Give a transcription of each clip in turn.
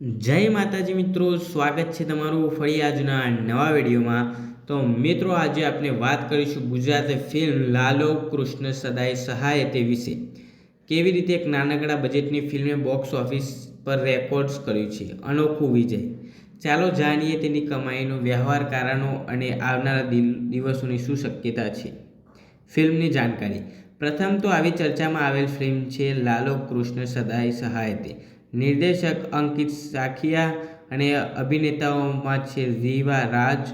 જય માતાજી મિત્રો, સ્વાગત છે તમારું ફરી આજના નવા વિડીયોમાં. તો મિત્રો, આજે આપણે વાત કરીશું ગુજરાતી ફિલ્મ લાલો કૃષ્ણ સદાય સહાય તે વિશે. કેવી રીતે એક નાનકડા બજેટની ફિલ્મે બોક્સ ઓફિસ પર રેકોર્ડ્સ કર્યું છે? અનોખું વિજય. ચાલો જાણીએ તેની કમાઈનો વ્યવહાર કારણો અને આવનારા દિવસોની શું શક્યતા છે. ફિલ્મની જાણકારી. પ્રથમ તો આવી ચર્ચામાં આવેલ ફિલ્મ છે લાલો કૃષ્ણ સદાય સહાય તે. નિર્દેશક અંકિત સાખિયા અને અભિનેતાઓમાં છે રીવા રાજ,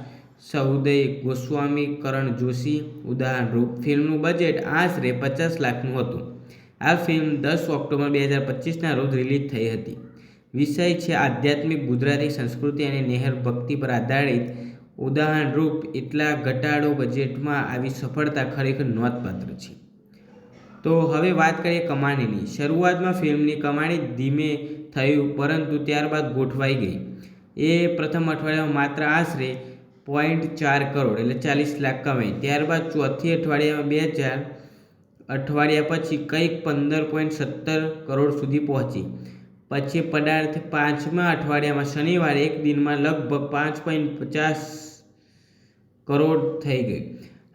સૌદય ગોસ્વામી, કરણ જોશી. ઉદાહરણરૂપ ફિલ્મનું બજેટ આશરે પચાસ લાખનું હતું. આ ફિલ્મ દસ ઓક્ટોબર બે હજાર પચીસના રોજ રિલીઝ થઈ હતી. વિષય છે આધ્યાત્મિક, ગુજરાતી સંસ્કૃતિ અને નેહર ભક્તિ પર આધારિત. ઉદાહરણરૂપ એટલા ઘટાડો બજેટમાં આવી સફળતા ખરેખર નોંધપાત્ર છે. તો હવે વાત કરીએ કમાણીની. શરૂઆતમાં ફિલ્મની કમાણી ધીમે થયું, પરંતુ ત્યારબાદ ગોઠવાઈ ગઈ. એ પ્રથમ અઠવાડિયામાં માત્ર આશરે પોઈન્ટ ચાર કરોડ, એટલે ચાલીસ લાખ કમાઈ. ત્યારબાદ ચોથી અઠવાડિયામાં બે હજાર અઠવાડિયા પછી કંઈક પંદર પોઈન્ટ સત્તર કરોડ સુધી પહોંચી. પછી પદાર્થ પાંચમા અઠવાડિયામાં શનિવારે એક દિનમાં લગભગ પાંચ પોઈન્ટ પચાસ કરોડ થઈ ગઈ.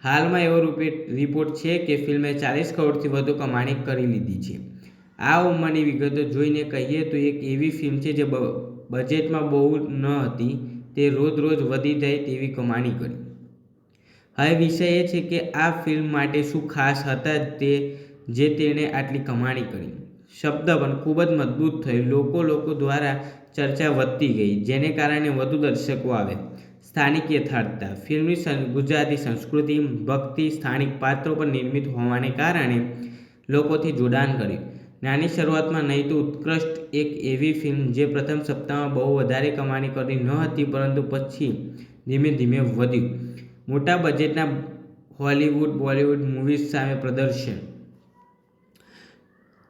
હાલમાં એવો રૂપે રિપોર્ટ છે કે ફિલ્મે ચાલીસ કરોડથી વધુ કમાણી કરી લીધી છે. આ ઉંમરની વિગતો જોઈને કહીએ તો એક એવી ફિલ્મ છે જે બજેટમાં બહુ ન હતી, તે રોજ રોજ વધી જાય તેવી કમાણી કરી. હવે વિષય એ છે કે આ ફિલ્મ માટે શું ખાસ હતા તે, જે તેણે આટલી કમાણી કરી. શબ્દ પણ ખૂબ જ મજબૂત થયું. લોકો લોકો દ્વારા ચર્ચા વધતી ગઈ, જેને કારણે વધુ દર્શકો આવ્યા સ્થાનિક યથાર્થતા ફિલ્મની ગુજરાતી સંસ્કૃતિ, ભક્તિ, સ્થાનિક પાત્રો પર નિર્મિત હોવાને કારણે લોકોથી જોડાણ કર્યું. નાની શરૂઆતમાં નહીં તો ઉત્કૃષ્ટ એક એવી ફિલ્મ જે પ્રથમ સપ્તાહમાં બહુ વધારે કમાણી કરી ન હતી, પરંતુ પછી ધીમે ધીમે વધ્યું. મોટા બજેટના હોલિવૂડ, બોલિવૂડ મૂવીઝ સામે પ્રદર્શન.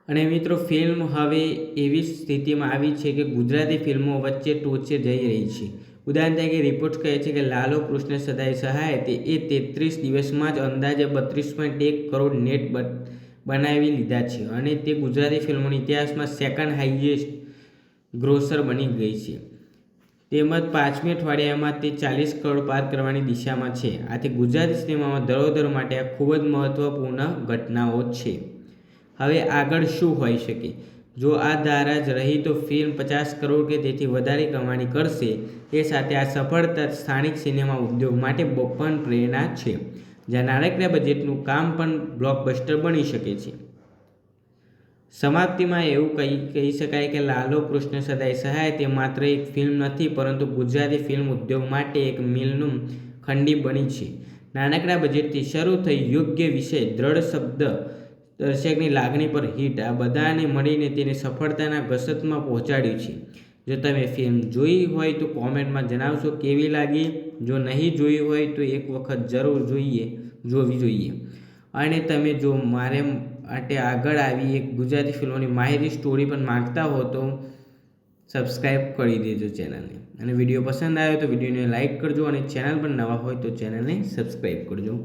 અને મિત્રો, ફિલ્મ હવે એવી સ્થિતિમાં આવી છે કે ગુજરાતી ફિલ્મો વચ્ચે ટોચે જઈ રહી છે. ઉદાહરણ તરીકે રિપોર્ટ કહે છે કે લાલો કૃષ્ણ સદાય સહાય તે એ તેત્રીસ દિવસમાં જ અંદાજે બત્રીસ પોઈન્ટ એક કરોડ નેટ બનાવી લીધા છે અને તે ગુજરાતી ફિલ્મોના ઇતિહાસમાં સેકન્ડ હાઈએસ્ટ ગ્રોસર બની ગઈ છે. તેમજ પાંચમી અઠવાડિયામાં તે ચાલીસ કરોડ પાર કરવાની દિશામાં છે. આથી ગુજરાતી સિનેમામાં ધરોધર માટે આ ખૂબ જ મહત્ત્વપૂર્ણ ઘટનાઓ છે. હવે આગળ શું હોઈ શકે? જો આ ધારા જ રહી તો ફિલ્મ પચાસ કરોડ કે તેથી વધારે કમાણી કરશે. એ સાથે આ સફળતા સ્થાનિક સિનેમા ઉદ્યોગ માટે પણ પ્રેરણા છે, જ્યાં નાણાકીય બજેટનું કામ પણ બ્લોકબસ્ટર બની શકે છે. સમાપ્તિમાં એવું કહી કહી શકાય કે લાલો કૃષ્ણ સદાય સહાય તે માત્ર એક ફિલ્મ નથી, પરંતુ ગુજરાતી ફિલ્મ ઉદ્યોગ માટે એક મિલનું ખંડી બની છે. નાનકડા બજેટથી શરૂ થઈ યોગ્ય વિષય દ્રઢ શબ્દ દર્શકની લાગણી પર હિટ આ બધાને મળીને તેને સફળતાના ઘસતમાં પહોંચાડ્યું છે. જો તમે ફિલ્મ જોઈ હોય તો કોમેન્ટમાં જણાવશો કેવી લાગી. જો નહીં જોઈ હોય તો એક વખત જરૂર જોઈએ, જોવી જોઈએ. અને તમે જો મારે માટે આગળ આવી એક ગુજરાતી ફિલ્મોની માહિતી સ્ટોરી પણ માગતા હો તો સબસ્ક્રાઈબ કરી દેજો ચેનલને. અને વીડિયો પસંદ આવ્યો તો વિડીયોને લાઇક કરજો અને ચેનલ પર નવા હોય તો ચેનલને સબસ્ક્રાઈબ કરજો.